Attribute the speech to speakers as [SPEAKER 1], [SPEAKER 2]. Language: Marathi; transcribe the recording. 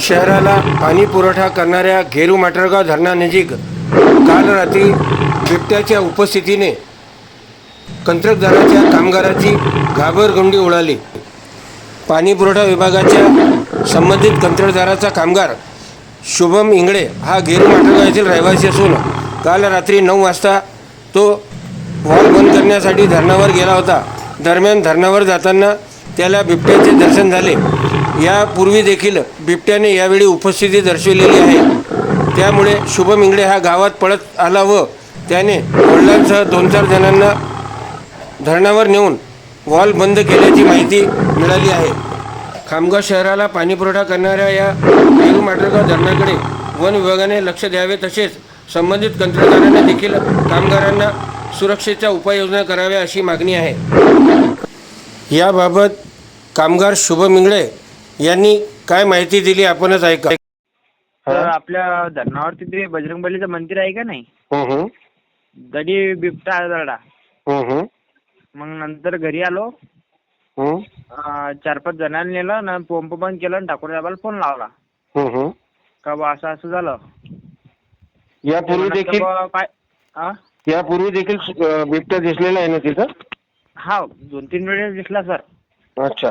[SPEAKER 1] शहराला पाणी पुरवठा करणाऱ्या घेरू माटरगाव धरणानजीक काल रात्री बिबट्याच्या उपस्थितीने कंत्राटदाराच्या कामगाराची घाबरगुंडी उडाली. पाणी पुरवठा विभागाच्या संबंधित कंत्राटदाराचा कामगार शुभम इंगळे हा घेरू माटरगाव येथील रहिवासी असून काल रात्री नऊ वाजता तो वॉल बंद करण्यासाठी धरणावर गेला होता. दरम्यान धरणावर जाताना त्याला बिबट्याचे दर्शन झाले. यापूर्वी देखील बिबट्याने यावेळी उपस्थिती दर्शविलेली आहे. त्यामुळे शुभम इंगळे हा गावात पळत आला व त्याने वडिलांसह दोन चार जणांना धरणावर नेऊन वॉल बंद केल्याची माहिती मिळाली आहे. खामगाव शहराला पाणीपुरवठा करणाऱ्या या नेहरू माटरगाव धरणाकडे वन विभागाने लक्ष द्यावे तसेच संबंधित कंत्राटदारांनी देखील कामगारांना सुरक्षेच्या उपाययोजना कराव्या अशी मागणी आहे. याबाबत कामगार शुभम इंगळे यांनी काय माहिती दिली आपणच ऐका.
[SPEAKER 2] तर आपल्या धरणावरती ते बजरंगबलीचं मंदिर आहे का नाही?
[SPEAKER 1] हं, हं.
[SPEAKER 2] गडी बिबटा आढळला
[SPEAKER 1] हं, हं.
[SPEAKER 2] मग नंतर घरी आलो.
[SPEAKER 1] हं.
[SPEAKER 2] अं, चार पाच जणांनी नेलं ना पंप बंद केलं आणि ठाकूर साहेबाला फोन लावला.
[SPEAKER 1] हं, हं.
[SPEAKER 2] का बा असं असं झालं.
[SPEAKER 1] यापूर्वी देखील
[SPEAKER 2] काय हा
[SPEAKER 1] यापूर्वी देखील अं, बिबट्या दिसलेला आहे ना तिथं?
[SPEAKER 2] हा दोन तीन वेळेस दिसला सर.
[SPEAKER 1] अच्छा.